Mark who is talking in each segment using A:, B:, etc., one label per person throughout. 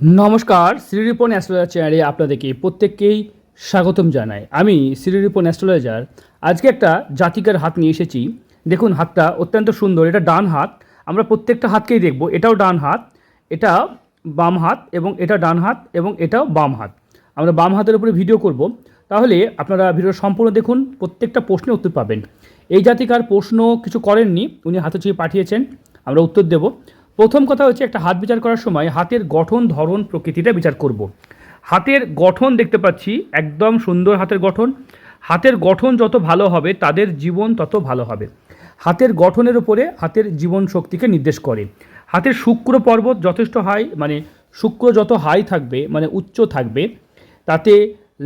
A: নমস্কার শ্রীরিপন অ্যাস্ট্রোলজার চ্যানেলে আপনাদেরকে প্রত্যেককেই স্বাগতম জানাই। আমি শ্রীরিপন অ্যাস্ট্রোলজার। আজকে একটা জাতিকার হাত নিয়ে এসেছি। দেখুন, হাতটা অত্যন্ত সুন্দর। এটা ডান হাত। আমরা প্রত্যেকটা হাতকেই দেখব। এটাও ডান হাত, এটা বাম হাত এবং এটা ডান হাত এবং এটাও বাম হাত। আমরা বাম হাতের উপরে ভিডিও করব। তাহলে আপনারা ভিডিও সম্পূর্ণ দেখুন, প্রত্যেকটা প্রশ্নের উত্তর পাবেন। এই জাতিকার প্রশ্ন কিছু করেননি, উনি হাতে ছুঁয়ে পাঠিয়েছেন। আমরা উত্তর দেব। প্রথম কথা হচ্ছে একটা হাত বিচার করার সময় হাতের গঠন, ধরন, প্রকৃতিটা বিচার করব। হাতের গঠন দেখতে পাচ্ছি, একদম সুন্দর হাতের গঠন। হাতের গঠন যত ভালো হবে, তাদের জীবন তত ভালো হবে। হাতের গঠনের উপরে হাতের জীবন শক্তিকে নির্দেশ করে। হাতের শুক্র পর্বত যথেষ্ট হাই মানে শুক্র যত হাই থাকবে মানে উচ্চ থাকবে, তাতে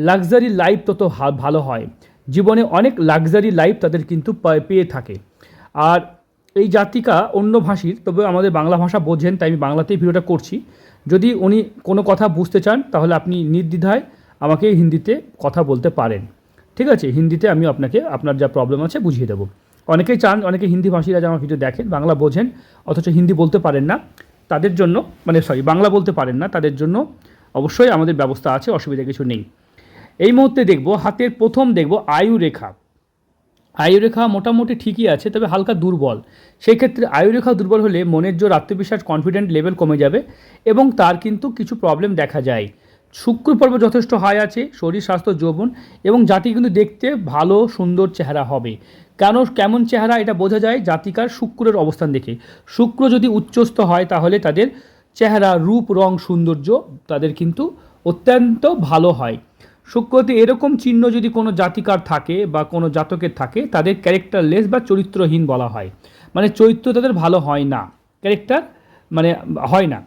A: লাক্সারি লাইফ তত ভালো হয়। জীবনে অনেক লাক্সারি লাইফ তাদের কিন্তু পেয়ে থাকে। আর এই জাতিকা অন্য ভাষীর, তবে আমাদের বাংলা ভাষা বোঝেন, তাই আমি বাংলাতেই ভিডিওটা করছি। যদি উনি কোনো কথা বুঝতে চান, তাহলে আপনি নির্দ্বিধায় আমাকে হিন্দিতে কথা বলতে পারেন। ঠিক আছে? হিন্দিতে আমি আপনাকে, আপনার যা প্রবলেম আছে বুঝিয়ে দেবো। অনেকেই চান, অনেকে হিন্দি ভাষীরা যে আমার ভিডিও দেখেন, বাংলা বোঝেন, অথচ হিন্দি বলতে পারেন না। তাদের জন্য মানে সরি বাংলা বলতে পারেন না, তাদের জন্য অবশ্যই আমাদের ব্যবস্থা আছে, অসুবিধা কিছু নেই। এই মুহূর্তে দেখব, হাতের প্রথম দেখব আয়ু রেখা আয়ুরেখা মোটামুটি ঠিকই আছে, তবে হালকা দুর্বল। সেই ক্ষেত্রে আয়ুরেখা দুর্বল হলে মনের জোর, আত্মবিশ্বাস কনফিডেন্ট লেভেল কমে যাবে এবং তার কিন্তু কিছু প্রবলেম দেখা যায়। শুক্র পর্ব যথেষ্ট হাই আছে, শরীর, স্বাস্থ্য, যৌবন এবং জাতি কিন্তু দেখতে ভালো, সুন্দর চেহারা হবে। কেন, কেমন চেহারা এটা বোঝা যায় জাতিকার শুক্রের অবস্থান দেখে। শুক্র যদি উচ্চস্থ হয় তাহলে তাদের চেহারা, রূপ, রং, সৌন্দর্য তাদের কিন্তু অত্যন্ত ভালো হয়। শুক্রতে এরকম চিহ্ন যদি কোনো জাতিকার থাকে বা কোনো জাতকের থাকে, তাদের ক্যারেক্টারলেস বা চরিত্রহীন বলা হয়। মানে চরিত্র তাদের ভালো হয় না। ক্যারেক্টার মানে হয় না।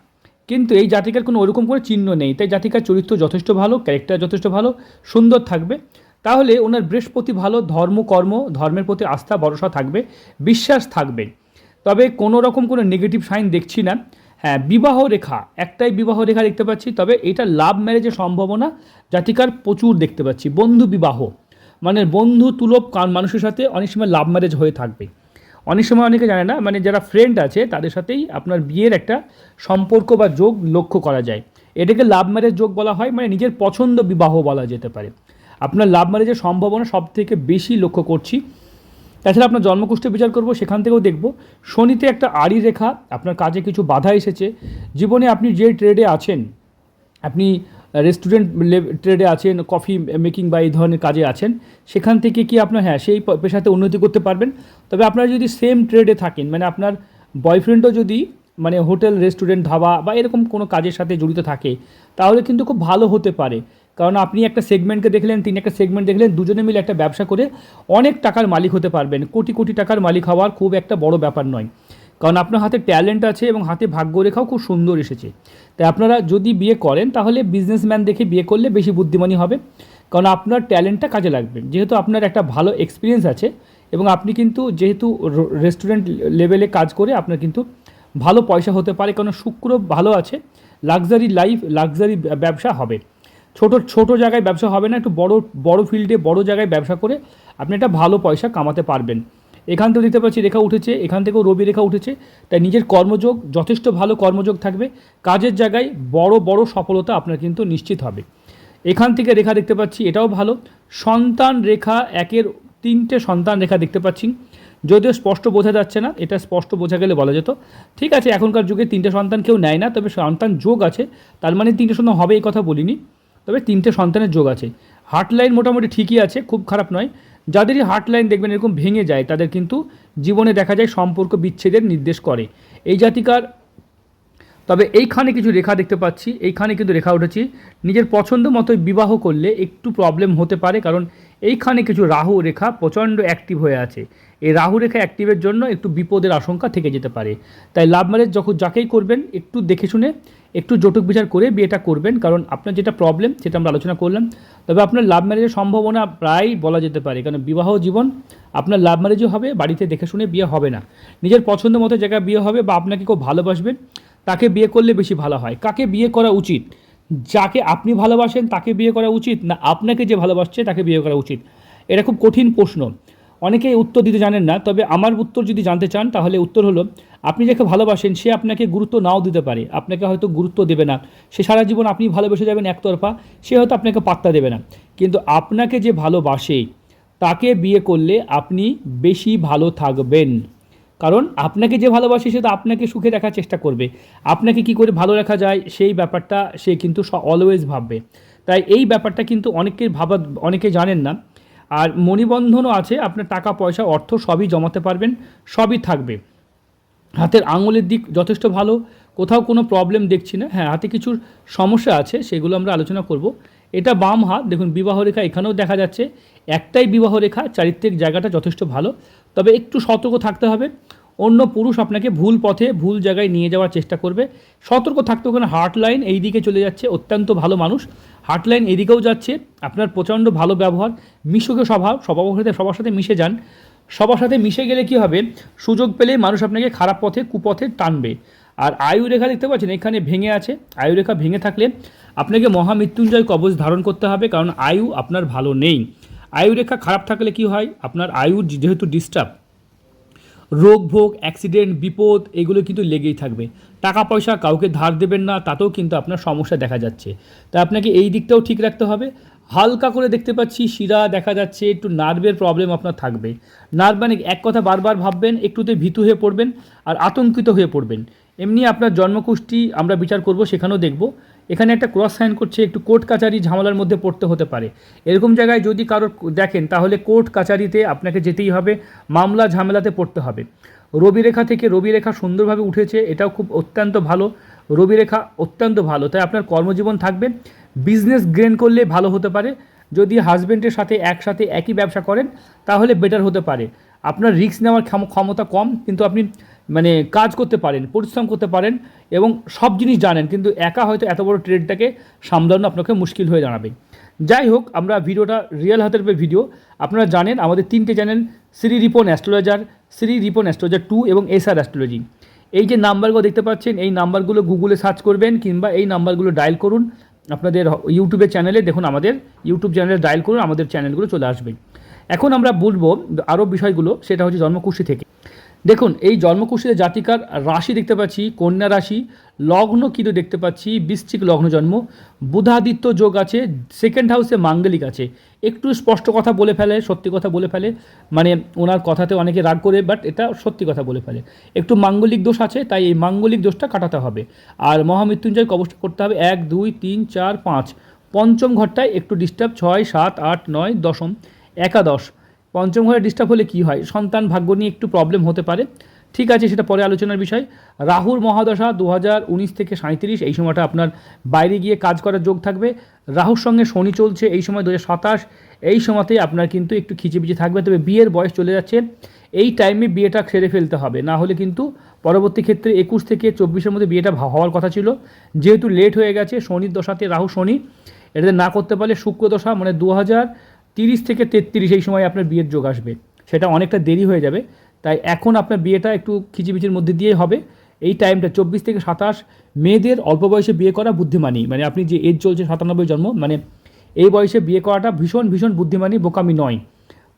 A: কিন্তু এই জাতিকার কোনো ওরকম কোনো চিহ্ন নেই। তাই জাতিকার চরিত্র যথেষ্ট ভালো ক্যারেক্টার যথেষ্ট ভালো, সুন্দর থাকবে। তাহলে ওনার বৃহস্পতি ভালো, ধর্ম, কর্ম, ধর্মের প্রতি আস্থা, ভরসা থাকবে, বিশ্বাস থাকবে। তবে কোনো রকম কোনো নেগেটিভ সাইন দেখছি না। বিবাহ রেখা, একটাই বিবাহ রেখা দেখতে পাচ্ছি, তবে এটা লাভ ম্যারেজের সম্ভাবনা জাতিকার প্রচুর দেখতে পাচ্ছি, বন্ধু বিবাহ মানে বন্ধু তুলব মানুষের সাথে অনেক সময় লাভ ম্যারেজ হয়ে থাকবে। অনেক সময় অনেকে জানে না মানে যারা ফ্রেন্ড আছে তাদের সাথেই আপনার বিয়ের একটা সম্পর্ক বা যোগ লক্ষ্য করা যায়। এটাকে লাভ ম্যারেজ যোগ বলা হয় মানে নিজের পছন্দ বিবাহ বলা যেতে পারে। আপনার লাভ ম্যারেজের সম্ভাবনা সব থেকে বেশি লক্ষ্য করছি। তাছাড়া আপনার জন্মকুষ্ঠে বিচার করব, সেখান থেকেও দেখব। শনিতে একটা আড়ি রেখা, আপনার কাজে কিছু বাধা এসেছে। জীবনে আপনি যে ট্রেডে আছেন, আপনি রেস্টুরেন্ট ট্রেডে আছেন, কফি মেকিং বা এই ধরনের কাজে আছেন, সেখান থেকে কি আপনার হ্যাঁ সেই পেশাতে উন্নতি করতে পারবেন? তবে আপনারা যদি সেম ট্রেডে থাকেন মানে আপনার বয়ফ্রেন্ডও যদি মানে হোটেল, রেস্টুরেন্ট, ধাবা বা এরকম কোনো কাজের সাথে জড়িত থাকে, তাহলে কিন্তু খুব ভালো হতে পারে। কারণ আপনি একটা সেগমেন্টকে দেখলেন, তিনি একটা সেগমেন্ট দেখলেন, দুজনে মিলে একটা ব্যবসা করে অনেক টাকার মালিক হতে পারবেন। কোটি কোটি টাকার মালিক হওয়ার খুব একটা বড় ব্যাপার নয়। কারণ আপনার হাতে ট্যালেন্ট আছে এবং হাতে ভাগ্যরেখাও খুব সুন্দর এসেছে। তাই আপনারা যদি বিয়ে করেন, তাহলে বিজনেসম্যান দেখে বিয়ে করলে বেশি বুদ্ধিমানী হবে। কারণ আপনার ট্যালেন্টটা কাজে লাগবে। যেহেতু আপনার একটা ভালো এক্সপিরিয়েন্স আছে এবং আপনি কিন্তু যেহেতু রেস্টুরেন্ট লেভেলে কাজ করে, আপনার কিন্তু ভালো পয়সা হতে পারে। কারণ শুক্র ভালো আছে লাক্সারি লাইফ লাক্সারি ব্যবসা হবে। ছোট ছোট জায়গায় ব্যবসা হবে না, একটু বড় বড় ফিল্ডে বড় জায়গায় ব্যবসা করে আপনি একটা ভালো পয়সা কামাতে পারবেন। এখান থেকেও দেখতে পাচ্ছি রেখা উঠেছে, এখান থেকেও রবি রেখা উঠেছে। তাই নিজের কর্মযোগ, যথেষ্ট ভালো কর্মযোগ থাকবে। কাজের জায়গায় বড় বড় সফলতা আপনার কিন্তু নিশ্চিত হবে। এখান থেকে রেখা দেখতে পাচ্ছি, এটাও ভালো। সন্তান রেখা একের তিনটে সন্তান রেখা দেখতে পাচ্ছি। যদিও স্পষ্ট বোঝা যাচ্ছে না, এটা স্পষ্ট বোঝা গেলে বলা যেত। ঠিক আছে, এখনকার যুগে তিনটে সন্তান কেউ নেয় না, তবে সন্তান যোগ আছে। তার মানে তিনটে সন্তান হবে এই কথা বলিনি। তবে তিনটে সন্তানের যোগ আছে। হার্ট লাইন মোটামুটি ঠিকই আছে, খুব খারাপ নয়। যাদেরই হার্ট লাইন দেখবেন এরকম ভেঙে যায়, তাদের কিন্তু জীবনে দেখা যায় সম্পর্ক বিচ্ছেদের নির্দেশ করে। এই জাতিকার, তবে এইখানে কিছু রেখা দেখতে পাচ্ছি। এইখানে কিন্তু রেখা উঠেছি, নিজের পছন্দ মতো বিবাহ করলে একটু প্রবলেম হতে পারে, কারণ এইখানে কিছু রাহু রেখা প্রচণ্ড অ্যাক্টিভ হয়ে আছে। এই রাহু রেখা অ্যাক্টিভের জন্য একটু বিপদের আশঙ্কা থেকে যেতে পারে। তাই লাভ ম্যারেজ যখন যাকেই করবেন, একটু দেখে শুনে একটু জটক বিচার করে বিয়েটা করবেন, কারণ আপনার যেটা প্রবলেম সেটা আমরা আলোচনা করলাম। তবে আপনার লাভ ম্যারেজের সম্ভাবনা প্রায় বলা যেতে পারে, কারণ বিবাহ জীবন আপনার লাভ ম্যারেজও হবে, বাড়িতে দেখে শুনে বিয়ে হবে না। নিজের পছন্দ মতো জায়গায় বিয়ে হবে বা আপনাকে কেউ ভালোবাসবেন তাকে বিয়ে করলে বেশি ভালো হয়। কাকে বিয়ে করা উচিত? যাকে আপনি ভালোবাসেন তাকে বিয়ে করা উচিত না আপনাকে যে ভালোবাসছে তাকে বিয়ে করা উচিত? এটা খুব কঠিন প্রশ্ন। অনেকেই উত্তর দিতে জানেন না, তবে আমার উত্তর যদি জানতে চান, তাহলে উত্তর হলো, আপনি যাকে ভালোবাসেন, সে আপনাকে গুরুত্ব নাও দিতে পারে। আপনাকে হয়তো গুরুত্ব দেবে না। সে সারা জীবন আপনি ভালোবেসে যাবেন একতরফা, সে হয়তো আপনাকে পাত্তা দেবে না। কিন্তু আপনাকে যে ভালোবাসে, তাকে বিয়ে করলে আপনি বেশি ভালো থাকবেন। কারণ আপনাকে যে ভালোবাসে, সে তো আপনাকে সুখে রাখার চেষ্টা করবে। আপনাকে কি করে ভালো রাখা যায়, সেই ব্যাপারটা সে কিন্তু অলওয়েজ ভাববে। তাই এই ব্যাপারটা কিন্তু অনেকের ভাবা, অনেকে জানেন না। আর মণিবন্ধনও আছে, আপনার টাকা, পয়সা, অর্থ সবই জমাতে পারবেন, সবই থাকবে। হাতের আঙুলের দিক যথেষ্ট ভালো, কোথাও কোনো প্রবলেম দেখছি না। হ্যাঁ হাতে কিছু সমস্যা আছে, সেগুলো আমরা আলোচনা করব। এটা বাম হাত, দেখুন বিবাহ রেখা এখানেও দেখা যাচ্ছে। একটাই বিবাহ রেখা, চারিত্রিক জায়গাটা যথেষ্ট ভালো। তবে একটু সতর্ক থাকতে হবে। অন্য পুরুষ আপনাকে ভুল পথে, ভুল জায়গায় নিয়ে যাওয়ার চেষ্টা করবে। সতর্ক থাকতে ওখানে হার্ট লাইন এই দিকে চলে যাচ্ছে, অত্যন্ত ভালো মানুষ। হার্ট লাইন এদিকেও যাচ্ছে, আপনার প্রচণ্ড ভালো ব্যবহার, মিশুকে স্বভাব সবার সাথে সবার সাথে মিশে যান। সবার সাথে মিশে গেলে কি হবে? সুযোগ পেলে মানুষ আপনাকে খারাপ পথে, কুপথে টানবে। আর আয়ু রেখা দেখতে পাচ্ছেন, এখানে ভেঙে আছে। আয়ু রেখা ভেঙে থাকলে আপনাকে মহামৃত্যুঞ্জয় কবচ ধারণ করতে হবে, কারণ আয়ু আপনার ভালো নেই। আয়ু রেখা খারাপ থাকলে কি হয়? আপনার আয়ু যেহেতু ডিস্টার্ব রোগ, ভোগ অ্যাক্সিডেন্ট বিপদ, এগুলো কিন্তু লেগেই থাকবে। টাকা পয়সা কাউকে ধার দেবেন না, তাতেও কিন্তু আপনার সমস্যা দেখা যাচ্ছে। তাই আপনাকে এই দিকটাও ঠিক রাখতে হবে। হালকা করে দেখতে পাচ্ছি, শিরা দেখা যাচ্ছে, একটু নার্ভের প্রবলেম আপনার থাকবে। নার্ভ মানে এক কথা বারবার ভাববেন, একটুতে ভীতু হয়ে পড়বেন আর আতঙ্কিত হয়ে পড়বেন। এমনি আপনার জন্মকুষ্টি আমরা বিচার করব, সেখানেও দেখব। এখানে একটা ক্রস সাইন করছে, একটু কোর্ট কাচারি ঝামেলার মধ্যে পড়তে হতে পারে। এরকম জায়গায় যদি কারোর দেখেন, তাহলে কোর্ট কাচারিতে আপনাকে যেতেই হবে, মামলা ঝামেলাতে পড়তে হবে। রবি রেখা থেকে রবি রেখা সুন্দরভাবে উঠেছে, এটাও খুব অত্যন্ত ভালো। রবি রেখা অত্যন্ত ভালো, তাই আপনার কর্মজীবন থাকবে। বিজনেস গ্রেন করলে ভালো হতে পারে। যদি হাজব্যান্ডের সাথে একসাথে একই ব্যবসা করেন, তাহলে বেটার হতে পারে। আপনার রিস্ক নেওয়ার ক্ষম- ক্ষমতা কম, কিন্তু আপনি মানে কাজ করতে পারেন, পরিশ্রম করতে পারেন এবং সব জিনিস জানেন, কিন্তু একা হয়তো এত বড় ট্রেডটাকে সামলানো আপনাকে মুশকিল হয়ে দাঁড়াবে। যাই হোক, আমরা ভিডিওটা রিয়েল হাতের ভিডিও আপনারা জানেন, আমাদের তিনটে channel, Shri Ripon astrologer, Shri Ripon astrologer two এবং এস আর অ্যাস্ট্রোলজি। এই যে নাম্বারগুলো দেখতে পাচ্ছেন, এই নাম্বারগুলো গুগলে সার্চ করবেন কিংবা এই নাম্বারগুলো ডায়াল করুন। আপনাদের ইউটিউবের চ্যানেলে দেখুন, আমাদের ইউটিউব চ্যানেলে ডায়াল করুন, আমাদের চ্যানেলগুলো চলে আসবে। এখন আমরা বলব আরও বিষয়গুলো, সেটা হচ্ছে জন্মকুষ্ঠী থেকে। দেখুন, এই জন্মকুষ্ঠীতে জাতিকার রাশি দেখতে পাচ্ছি, কন্যা রাশি, লগ্ন কিন্তু দেখতে পাচ্ছি, বৃশ্চিক লগ্ন জন্ম, বুধাদিত্য যোগ আছে সেকেন্ড হাউসে মাঙ্গলিক আছে। একটু স্পষ্ট কথা বলে ফেলে, সত্যি কথা বলে ফেলে মানে ওনার কথাতে অনেকে রাগ করে বাট এটা সত্যি কথা বলে ফেলে। একটু মাঙ্গলিক দোষ আছে, তাই এই মাঙ্গলিক দোষটা কাটাতে হবে। আর মহামৃত্যুঞ্জয় কবচটা করতে হবে, এক, দুই, তিন, চার, পাঁচ। পঞ্চম ঘরটায় একটু ডিস্টার্ব ছয়, সাত, আট, নয়, দশম, একাদশ। পঞ্চম ঘরে ডিস্টার্ব হলে কি হয়? সন্তান ভাগ্য নিয়ে একটু প্রবলেম হতে পারে। ঠিক আছে, সেটা পরে আলোচনার বিষয়। রাহুর মহাদশা দু থেকে সাঁত্রিশ এই সময়টা আপনার বাইরে গিয়ে কাজ করার যোগ থাকবে। রাহুর সঙ্গে শনি চলছে, এই সময় দু এই সময়তেই আপনার কিন্তু একটু খিচিবিচি থাকবে। তবে বিয়ের বয়স চলে যাচ্ছে। এই টাইমে বিয়েটা সেরে ফেলতে হবে। না হলে কিন্তু পরবর্তী ক্ষেত্রে একুশ থেকে চব্বিশের মধ্যে বিয়েটা হওয়ার কথা ছিল। যেহেতু লেট হয়ে গেছে, শনির দশাতে রাহু শনি এটাতে না করতে পারলে শুক্র দশা মানে দু হাজার তিরিশ থেকে তেত্রিশ এই সময় আপনার বিয়ের যোগ আসবে। সেটা অনেকটা দেরি হয়ে যাবে। তাই এখন আপনার বিয়েটা একটু খিচিবিচির মধ্যে দিয়েই হবে। এই টাইমটা চব্বিশ থেকে সাতাশ মেয়েদের অল্প বয়সে বিয়ে করা বুদ্ধিমানী মানে আপনি যে এজ চলছে সাতানব্বই জন্ম মানে এই বয়সে বিয়ে করাটা ভীষণ ভীষণ বুদ্ধিমানী বোকামি নয়।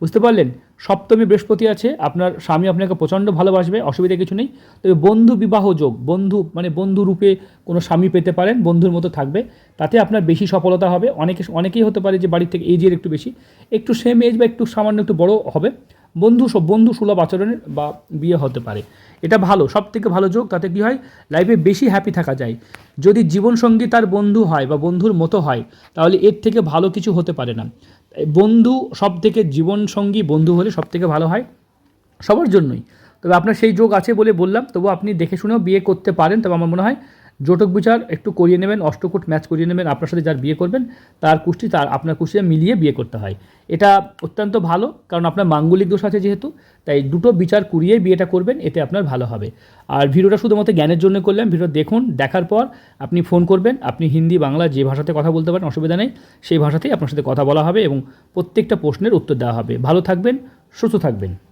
A: বুঝতে পারলেন? সপ্তমী বৃহস্পতি আছে, আপনার স্বামী আপনাকে প্রচণ্ড ভালোবাসবে, অসুবিধা কিছু নেই। তবে বন্ধু বিবাহ যোগ, বন্ধু মানে বন্ধু রূপে কোনো স্বামী পেতে পারেন, বন্ধুর মতো থাকবে। তাতে আপনার বেশি সফলতা হবে। অনেকে, অনেকেই হতে পারে যে বাড়ির থেকে এজের একটু বেশি, একটু সেম এজ বা একটু সামান্য একটু বড় হবে। বন্ধু সব বন্ধু সুলভ আচরণের বা বিয়ে হতে পারে। এটা ভালো সব থেকে ভালো যোগ তাতে কী হয়? লাইফে বেশি হ্যাপি থাকা যায়। যদি জীবনসঙ্গী তার বন্ধু হয় বা বন্ধুর মতো হয়, তাহলে এর থেকে ভালো কিছু হতে পারে না। বন্ধু সব থেকে জীবনসঙ্গী বন্ধু হলে সব থেকে ভালো হয়? সবার জন্যই। তবে আপনার সেই যোগ আছে বলে বললাম তবু আপনি দেখে শুনেও বিয়ে করতে পারেন, তবে আমার মনে হয় জটক বিচার একটু করিয়ে নেবেন, অষ্টকূট ম্যাচ করিয়ে নেবেন, আপনার সাথে যার বিয়ে করবেন, তার কুষ্টি, তার আপনার কুষ্টিতে মিলিয়ে বিয়ে করতে হয়। এটা অত্যন্ত ভালো, কারণ আপনার মাঙ্গলিক দোষ আছে যেহেতু, তাই দুটো বিচার করিয়ে বিয়েটা করবেন, এতে আপনার ভালো হবে। আর ভিডিওটা শুধুমাত্র জ্ঞানের জন্য করলাম ভিডিও দেখুন, দেখার পর আপনি ফোন করবেন, আপনি হিন্দি, বাংলা যে ভাষাতে কথা বলতে পারেন, অসুবিধা নেই, সেই ভাষাতেই আপনার সাথে কথা বলা হবে এবং প্রত্যেকটা প্রশ্নের উত্তর দেওয়া হবে। ভালো থাকবেন, সুস্থ থাকবেন।